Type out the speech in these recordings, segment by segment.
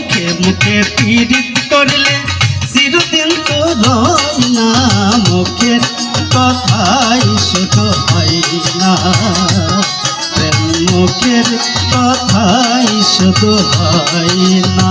মুখে মুখে পীড়িত করলে চিরদিন তো না, মুখের কথাই শুধু হয় না। প্রেম মুখের কথাই শুধু হয় না।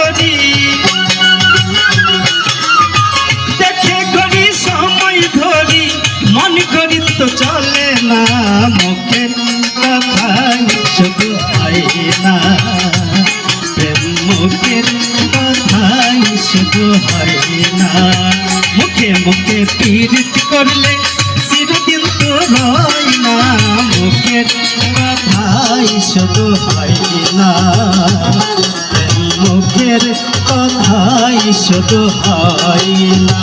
না মুখের কথাই শুধু হয় না। প্রেম মুখের কথাই শুধু হয় না। মুখে মুখে পীড়িত করলে চিরদিন তো রয় না। মুখের কথাই শুধু হয় না। মুখের কথাই শুধু হয় না।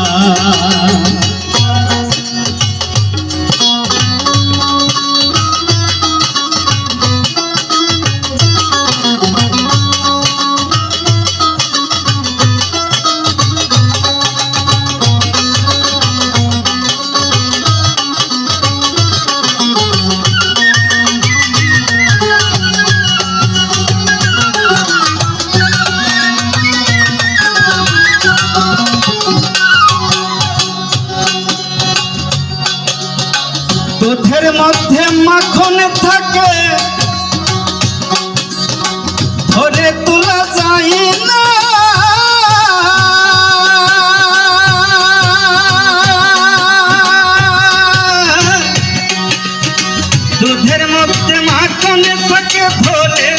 দুধের মধ্যে মাখনে থাকে। ধরে তোলা যায় না। দুধের মধ্যে মাখনে থাকে ধরে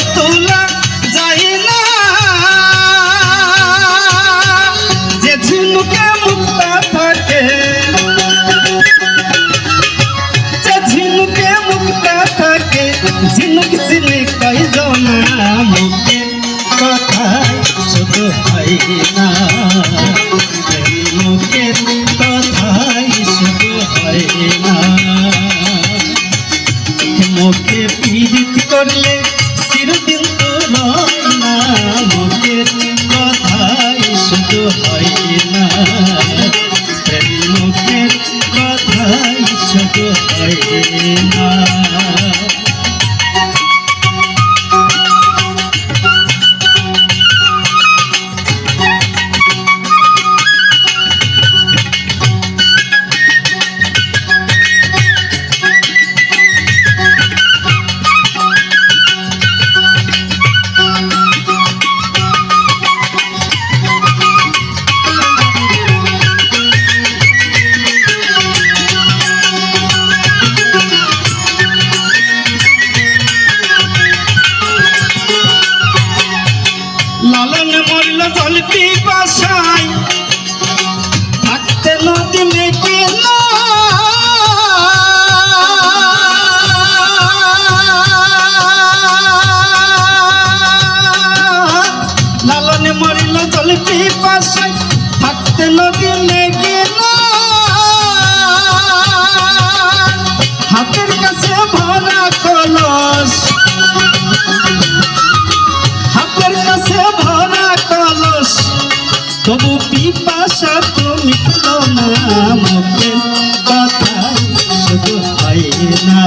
না মুখের কথাই শুধু হয় না। মুখে পীড়িত করলে চিরদিন তো না। মুখের কথাই শুধু হয় না। মুখের কথাই শুধু হয় লালন মরল জল বাসায়। থাকতে নদী মেকে না। কাছে ভরা কলস। তবু পিপাসা তুমি না মুখের কথা শুধু হয় না।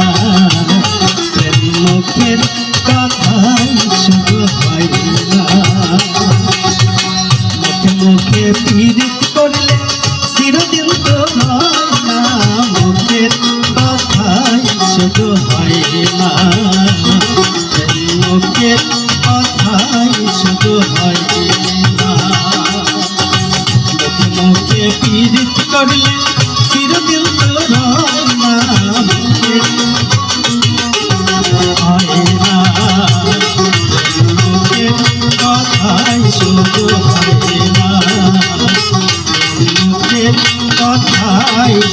মুখের কথাই শুধু হয় না। মুখে মুখে পীড়িত করলে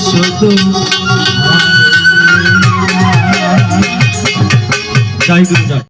শুধু